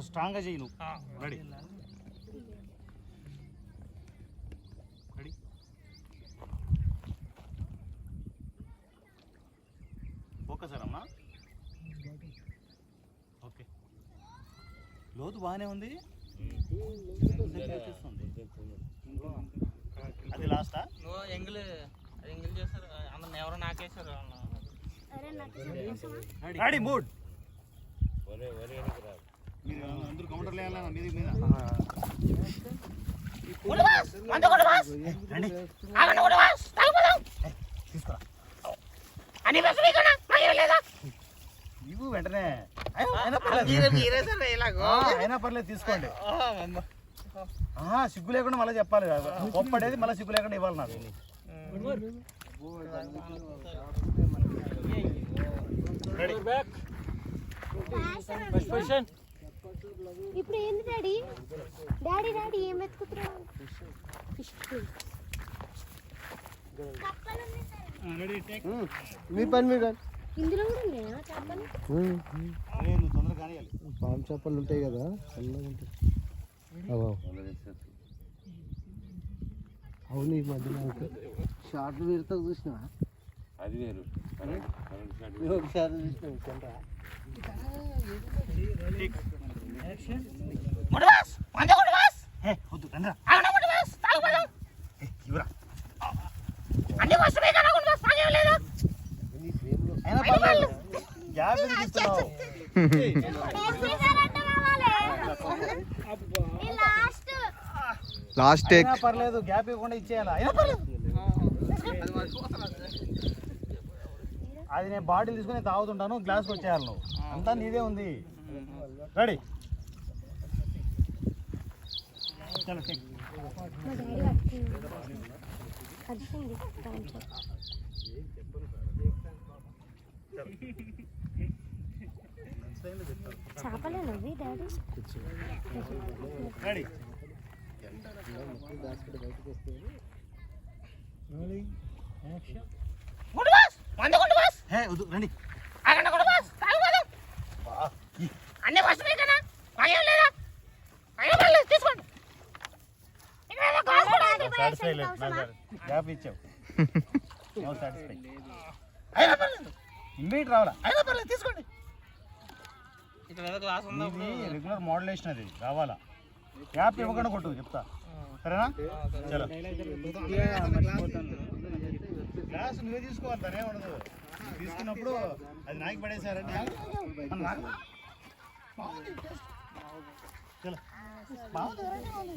స్ట్రాంగ్గా చెయ్యి నువ్వు. రెడీ రెడీ ఓకే సార్ అమ్మా. ఓకే లోతు బాగానే ఉంది. అది లాస్టా నువ్వు ఎంగిల్ అది ఎంగిల్ చేస్తారు అందరిని ఎవరో నాకేశారు వాళ్ళు. రెడీ మూడ్ మీరు ఇవ్వు వెంటనే అయినా పర్లేదు. తీసుకోండి సిగ్గు లేకుండా మళ్ళీ చెప్పాలి ఒప్పడేది మళ్ళీ సిగ్గు లేకుండా ఇవ్వాలి నాకు రెడీ ఇప్పుడు ఏంది డాడీ? డాడీ డాడీ ఏం టేక్ మీ పని మీరు ఇందులో కూడా ఉన్నాయా చేపలు? పాము చేపలు ఉంటాయి కదా. అవును ఈ మధ్యన షార్ట్ పెడతా చూసిన అది వేరు. ఒకసారి చూసిన లాస్ట్ టేక్. పర్లేదు గ్యాప్ ఇవ్వకుండా ఇచ్చేయాలా? అది నేను బాటిల్ తీసుకొని తాగుతుంటాను గ్లాస్కి వచ్చేయాలి నువ్వు. అంతా నీదే ఉంది. రెడీ? చలో టేక్ మా డాడీ డాడీ రండి అన్ని వస్తున్నాయి కదా భయం లేదా భయం లేదు తీసుకోండి సాటిస్ఫై లేదు గ్యాప్ ఇచ్చావు నో సాటిస్ఫై అయినా పర్లేదు ఇమ్మీడియట్ రావాలా? అయినా పర్లేదు తీసుకోండి. ఇది రెగ్యులర్ మోడలేషన్ అది రావాలా? గ్యాప్ ఇవ్వకుండా కొట్టు చెప్తా. సరేనా? చలో. గ్లాస్ నువ్వే తీసుకోవాలి తనే ఉండదు. తీసుకున్నప్పుడు అది నాకి పడేసారంటే. చలో. బాగుంది.